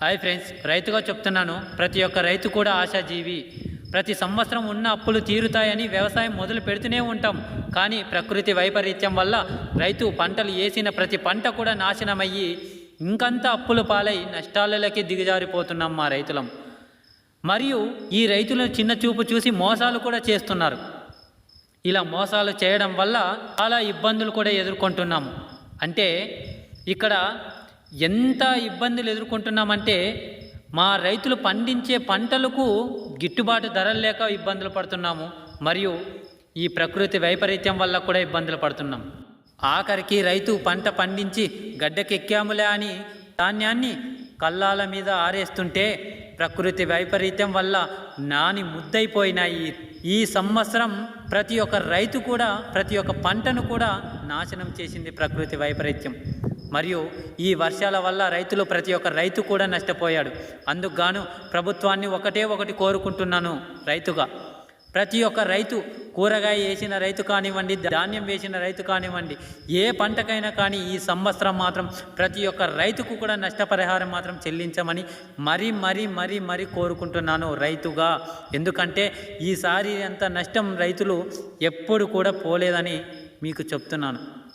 Hi friends రైతుగా చెప్తున్నాను ప్రతి ఒక్క రైతు కూడా ఆశాజీవి. ప్రతి సంవత్సరం ఉన్న అప్పులు తీరుతాయని వ్యవసాయం మొదలు పెడుతూనే ఉంటాం. కానీ ప్రకృతి వైపరీత్యం వల్ల రైతు పంటలు వేసిన ప్రతి పంట కూడా నాశనమయ్యి ఇంకంతా అప్పులు పాలై నష్టాలలోకి దిగజారిపోతున్నాం మా రైతులం. మరియు ఈ రైతులను చిన్న చూపు చూసి మోసాలు కూడా చేస్తున్నారు. ఇలా మోసాలు చేయడం వల్ల చాలా ఇబ్బందులు కూడా ఎదుర్కొంటున్నాము అంటే ఇక్కడ ఎంత ఇబ్బందులు ఎదుర్కొంటున్నామంటే మా రైతులు పండించే పంటలకు గిట్టుబాటు ధరలు లేక ఇబ్బందులు పడుతున్నాము. మరియు ఈ ప్రకృతి వైపరీత్యం వల్ల కూడా ఇబ్బందులు పడుతున్నాం. ఆఖరికి రైతు పంట పండించి గడ్డకెక్కాములే అని ధాన్యాన్ని కల్లాల మీద ఆరేస్తుంటే ప్రకృతి వైపరీత్యం వల్ల నాని ముద్దైపోయినాయి ఈ సంవత్సరం ప్రతి ఒక్క రైతు కూడా ప్రతి ఒక్క పంటను కూడా నాశనం చేసింది ప్రకృతి వైపరీత్యం. మరియు ఈ వర్షాల వల్ల రైతులు ప్రతి ఒక్క రైతు కూడా నష్టపోయాడు. అందుకుగాను ప్రభుత్వాన్ని ఒకటే ఒకటి కోరుకుంటున్నాను రైతుగా. ప్రతి ఒక్క రైతు కూరగాయ వేసిన రైతు కానివ్వండి ధాన్యం వేసిన రైతు కానివ్వండి ఏ పంటకైనా కానీ ఈ సంవత్సరం మాత్రం ప్రతి ఒక్క రైతుకు కూడా నష్టపరిహారం మాత్రం చెల్లించమని మరీ మరీ మరీ మరీ కోరుకుంటున్నాను రైతుగా. ఎందుకంటే ఈసారి అంత నష్టం రైతులు ఎప్పుడు కూడా పోలేదని మీకు చెప్తున్నాను.